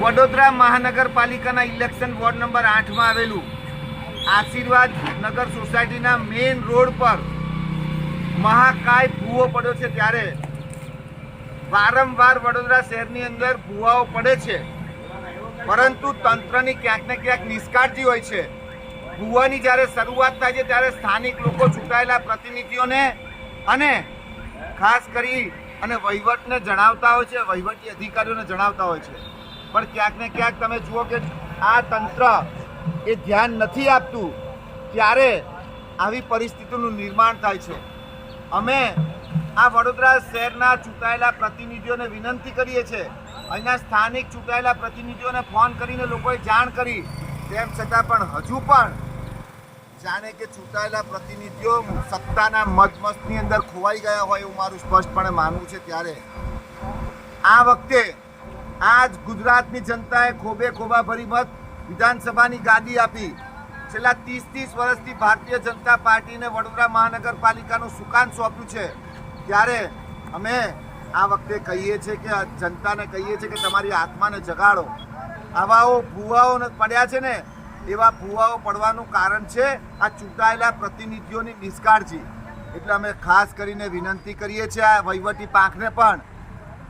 વડોદરા મહાનગરપાલિકાના election ward number આઠમાં આવેલું આશીર્વાદ નગર સોસાયટીના મેઇન રોડ પર મહાકાય ભૂવો પડ્યો છે ત્યારે વારંવાર વડોદરા શહેરની અંદર ભૂવાઓ પડે છે. પરંતુ તંત્રની ક્યાંક ને ક્યાંક નિષ્કાળજી હોય છે. ભૂવાની જ્યારે શરૂઆત થાય છે ત્યારે સ્થાનિક લોકો ચૂંટાયેલા પ્રતિનિધિઓને અને ખાસ કરી અને વહીવટને જણાવતા હોય છે, વહીવટી અધિકારીઓને જણાવતા હોય છે. પણ ક્યાંક ને ક્યાંક તમે જુઓ કે આ તંત્ર એ ધ્યાન નથી આપતું ત્યારે આવી પરિસ્થિતિનું નિર્માણ થાય છે. અમે આ વડોદરા શહેરના ચૂંટાયેલા પ્રતિનિધિઓને વિનંતી કરીએ છીએ. અહીંના સ્થાનિક ચૂંટાયેલા પ્રતિનિધિઓને ફોન કરીને લોકોએ જાણ કરી. તેમ છતાં પણ હજુ પણ જાણે કે ચૂંટાયેલા પ્રતિનિધિઓ સત્તાના મધમસ્તની અંદર ખોવાઈ ગયા હોય એવું મારું સ્પષ્ટપણે માનવું છે ત્યારે. આ વખતે આજ ગુજરાતની જનતાએ ખોબે ખોબા ભરી મત વિધાનસભાની ગાદી આપી. છેલ્લા ત્રીસ ત્રીસ વર્ષથી ભારતીય જનતા પાર્ટીને વડોદરા મહાનગરપાલિકાનું સુકાન સોંપ્યું છે. ત્યારે અમે આ વખતે કહીએ છીએ કે જનતાને કહીએ છીએ કે તમારી આત્માને જગાડો. આવાઓ ભૂવાઓ પડ્યા છે ને, એવા ભૂવાઓ પડવાનું કારણ છે આ ચૂંટાયેલા પ્રતિનિધિઓની નિષ્કાળજી. એટલે અમે ખાસ કરીને વિનંતી કરીએ છીએ આ વહીવટી પાંખને પણ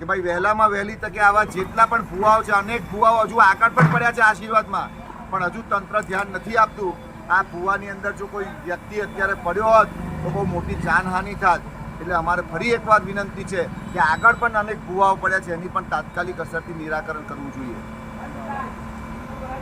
કે ભાઈ વહેલામાં વહેલી તકે આવા જેટલા પણ ભૂવાઓ છે, અનેક ભૂવાઓ હજુ આગળ પણ પડ્યા છે આશીર્વાદમાં. પણ હજુ તંત્ર ધ્યાન નથી આપતું. આ ભૂવાની અંદર જો કોઈ વ્યક્તિ અત્યારે પડ્યો હોત, તો બહુ મોટી જાનહાનિ થાત. એટલે અમારે ફરી એકવાર વિનંતી છે કે આગળ પણ અનેક ભૂવાઓ પડ્યા છે, એની પણ તાત્કાલિક અસરથી નિરાકરણ કરવું જોઈએ.